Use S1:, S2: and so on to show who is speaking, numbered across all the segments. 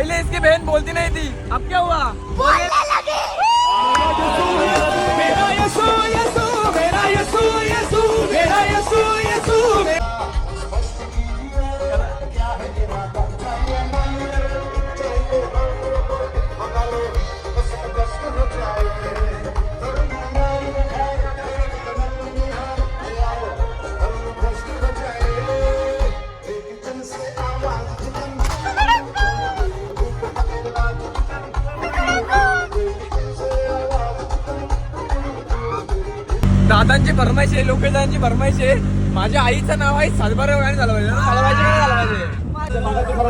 S1: पहले इसकी बहन बोलती नहीं थी। अब क्या हुआ? दादांची फरमाईश आहे लोकेशांची फरमाईश आहे. माझ्या आईचं नाव आहे सातबारा गाणी झालं पाहिजे. ना? मला पाहिजे. काय झालं पाहिजे.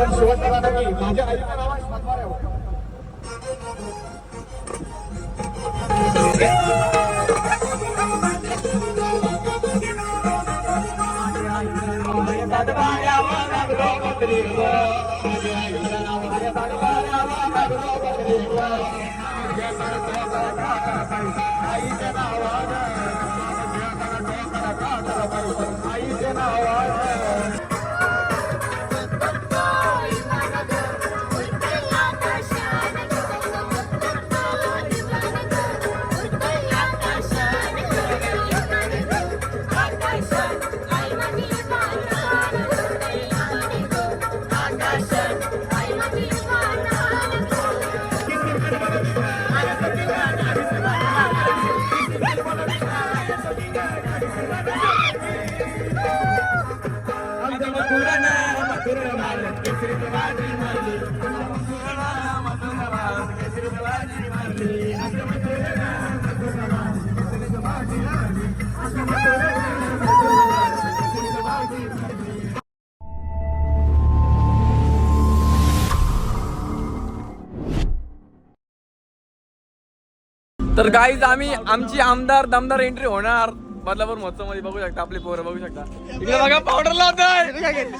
S1: तर गाईज आम्ही आमची आमदार दमदार एंट्री होणार. बदलापूर महोत्सवमध्ये बघू शकता आपली पोरं बघू शकता. इकडे बघा पावडर लावतोय!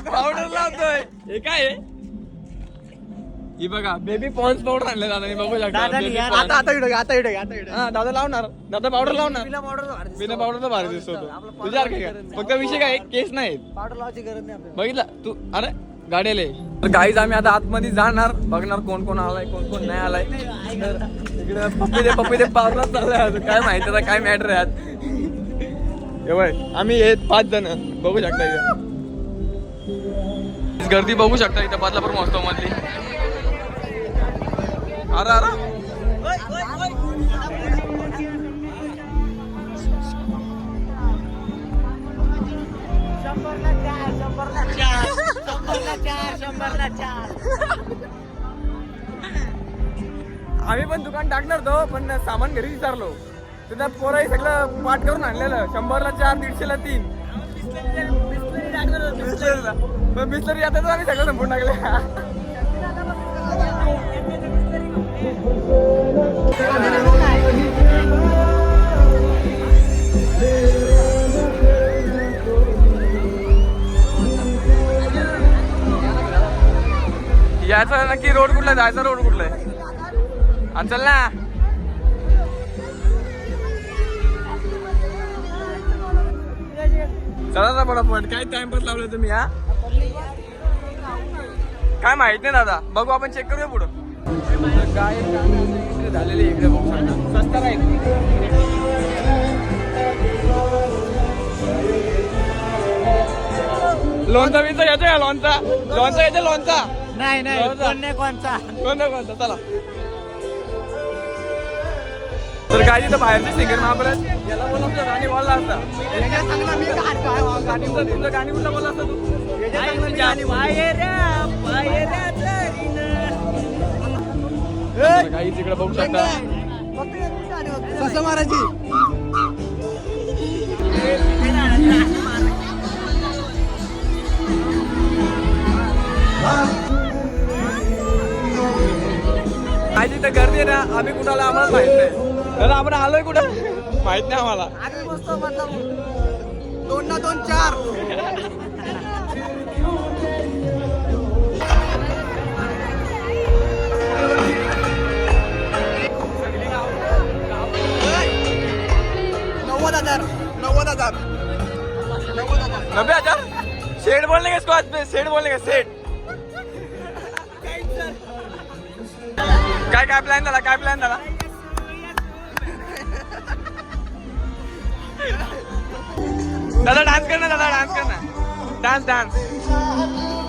S1: पावडर लावतोय! हे काय? ही? बघा बेबी पॉन्स पावडर आणले दादा बघू शकता. Baby.
S2: आता आता आता आता
S1: हा दादा लावणार. दादा पावडर लावणार.
S2: बिना पावडर
S1: बिना पावडरचा भारी दिसतो तो. काय फक्त विषय काय केस नाही.
S2: पावडर लावायची गरज नाही आपल्याला.
S1: बघितलं? तू अरे गाडी आले तर गाईज आम्ही आता आतमध्ये जाणार. बघणार कोण कोण आलाय कोण कोण नाही आलाय. तर इकडे पप्पी दे पप्पी दे पावला चाललाय अजून. काय माहिती आता काय मॅटर आहे आज? आम्ही हे पाच जण बघू शकता इथे. गर्दी बघू शकता इथं बदलापूर महोत्सव मधली. अरे अरे आम्ही पण दुकान टाकणार तो पण सामान घरी विचारलो. तर पोराही सगळं पाठ करून आणलेलं. शंभरला चार दीडशेला तीन. पण बिस्लरी आता आम्ही सगळं संपून टाकले याचा नक्की रोड कुठला? जायचा रोड कुठला? आहे चल ना. चला ना पटापट काय टाइमपास लावलं तुम्ही हा? काय माहीत नाही दादा. बघू आपण चेक करूया पुढं. काय झालेली इकडे स्वस्त लोणचा बिनचा घ्यायचा का लोणचा? लोणचा घ्यायचा लोणचा?
S2: नाही नाही
S1: कोणता कोणता चला. तर काय तिथं बाहेरचे सिंगर महाबळेश्वर याला बोलवतो गाणी बोलला असता. तुझं गाणी कुठलं बोलला असता तू? तर काही तिकडे बघू शकता.
S2: कसं मारायची?
S1: काय तिथं गर्दी आहे ना आम्ही कुणाला आम्हाला माहीत नाही. तर आपण आलोय कुठं? माहीत नाही आम्हाला.
S2: आम्ही बसतो मतलब दोन ना दोन चार. नव्वद हजार नव्वद हजार नव्वद हजार.
S1: नब्बे हजार? सेठ बोलने का इसको आज में सेठ बोलने का? सेठ. काय काय प्लॅन झाला? काय प्लॅन झाला? दादा डान्स कर ना दादा डान्स कर ना डान्स डान्स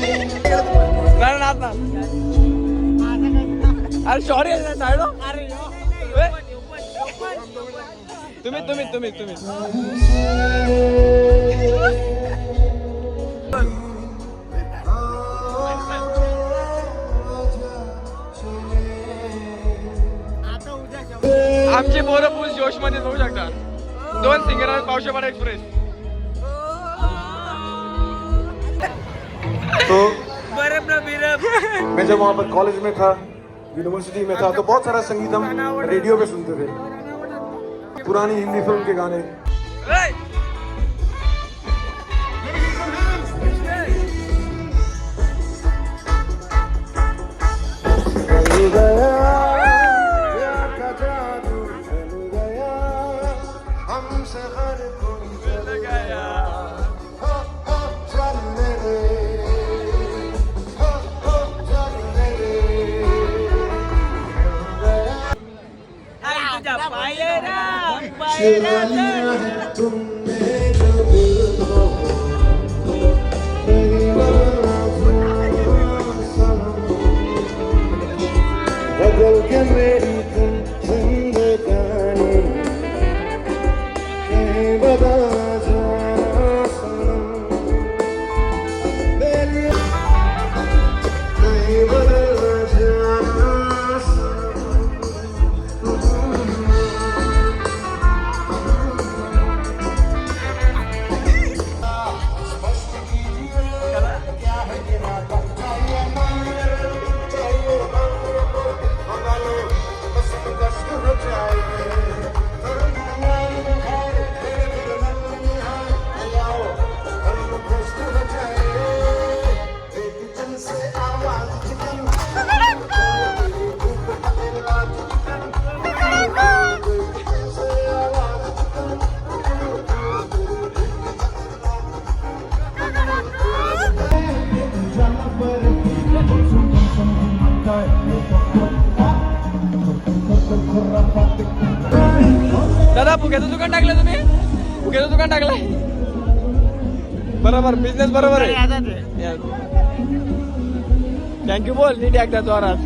S1: नाही नाच ना अरे सॉरी साईड तुम्ही तुम्ही तुम्ही तुम्ही. आमचे पोरं फुल जोशमध्ये बघू शकता दोन सिंगर पावशेपाडा एक्सप्रेस
S3: तो
S1: बरं ना बिरब
S3: मैं जब वहाँ पर कॉलेज में था यूनिवर्सिटी में था तो बहुत सारा संगीत हम रेडियो पे सुनते थे। पुरानी हिंदी फिल्म के गाने। चल गया प्यार का जादू चल गया हमसे हर कोई चुरा लिया
S1: फुग्याचं दुकान टाकलं तुम्ही? फुग्याचं दुकान टाकलंय? बरोबर बिझनेस बरोबर आहे. थँक्यू बोल नीट एकदा जोरात.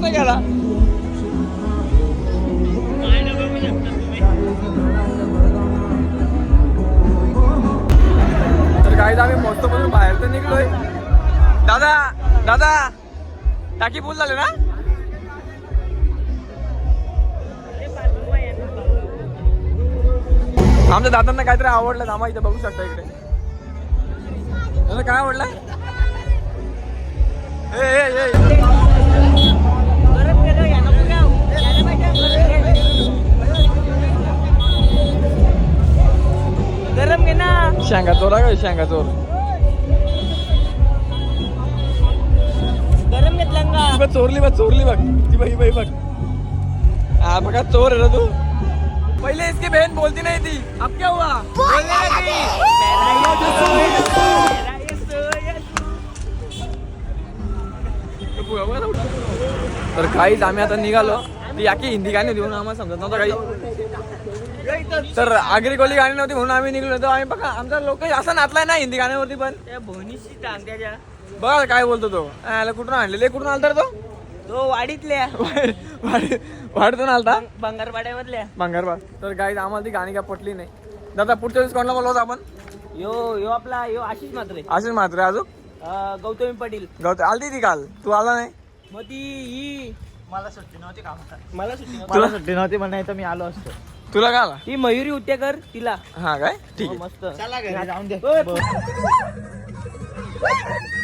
S1: नाही गेला तर काही आम्ही मस्त म्हणून बाहेर तर निघलोय. दादा दादा टाकी फुल झाले ना? आमच्या दादांना काहीतरी आवडलं आम्हा इथे बघू शकता इकडे. दादा काय आवडलं? ए, ए,
S2: गरम घे ना
S1: शेंगा चोर आहे का शेंगा चोर.
S2: गरम घेतला
S1: चोरली बघ चोरली बघ. ती बाई बाई बघ. हा बघा चोर आहे ना तू. पहिले इसकी बहन बोलती नाही ती अब क्या हुआ? बोलने लगी। तर काहीच आम्ही आता निघालो. ती याकी हिंदी गाणी देऊन आम्हाला समजत नव्हतं काही. तर आगरी कोली गाणी नव्हती म्हणून आम्ही निघलो. तर आम्ही बघा आमचा लोक असं नाचलाय ना हिंदी गाण्यावरती पण. बघा काय बोलतो तो. आला कुठून आणलेले? कुठून आलता तो?
S2: तो वाडीतल्या.
S1: वाढ- वाढतून आलता?
S2: बंगारवाड्यामधल्या
S1: भांगारबाग तर काही आम्हाला ती गाणी काय पटली नाही. दादा पुढच्या वेळेस कोणाला बोलवतो आपण?
S2: यो यो आपला यो आशिष मात्रे
S1: असेच मात्र अजून?
S2: अं, गौतमी पाटील.
S1: गवत आलती ती काल. तू आला नाही?
S2: मग ती ही. मला सुट्टी नव्हती का मला सुट्टी नव्हती.
S1: तुला
S2: सुट्टी नव्हती म्हणायचं मी आलो असतो.
S1: तुला का आला?
S2: ती मयुरी उट्टेकर तिला.
S1: हा काय? ठीक
S2: हो,
S1: आहे
S2: मस्त. चला जाऊन दे.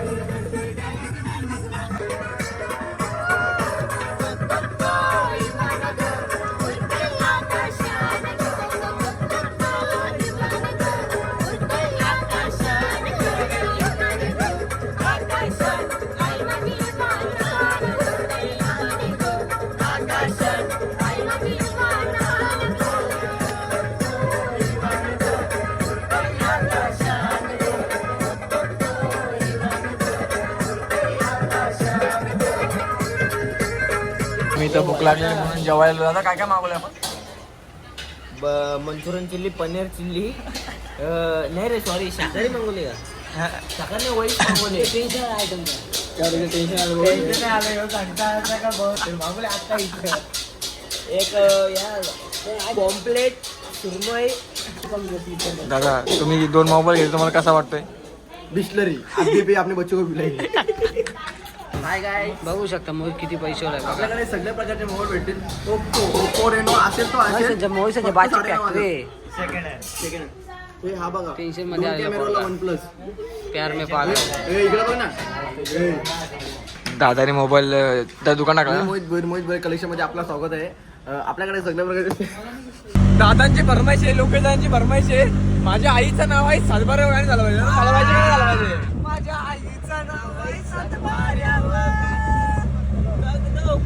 S1: मी तर भूक लागली म्हणून जेवायला दादा काय काय मागवलं आपण?
S2: Manchurian chilli paneer chilli. नाही रे सॉरी शाकाहारी मागवली का? शाकाहारी नाही व्हाईट मागवले. टेन्शन आयटम टेन्शन मागवले आता इथं. एक या पॉम्पलेट सुरमई.
S1: दादा तुम्ही दोन मोबाईल घेतले तुम्हाला कसा वाटतोय?
S4: बिस्लरी. अभी भी आपने बच्चों को पिलाई
S2: काय बघू शकता मोहित किती पैसे
S4: आपल्याकडे सगळ्या प्रकारचे मोबाईल भेटतील. ओप्पो ओप्पो रेनो असेल तो असेल.
S2: मोहित बाची
S4: हजार.
S2: फॅक्टरी
S4: सेकंड हे हा बघा.
S2: टेन्शनमध्ये.
S4: वन प्लस
S2: प्यार में पागल
S4: इकडे बघ ना.
S1: दादाने मोबाईल त्या दुकान टाकला
S4: मोहित भोईर मोहित भोईर कलेक्शनमध्ये आपलं स्वागत आहे. आपल्याकडे सगळ्या प्रकारचे
S1: दादांची फरमाईश आहे लोकेदांची फरमाईश आहे. माझ्या आईचं नाव आहे सातबारा गाणी झालं पाहिजे. काय झालं पाहिजे
S2: माझ्या आईचं नाव आहे सातबाऱ्यावर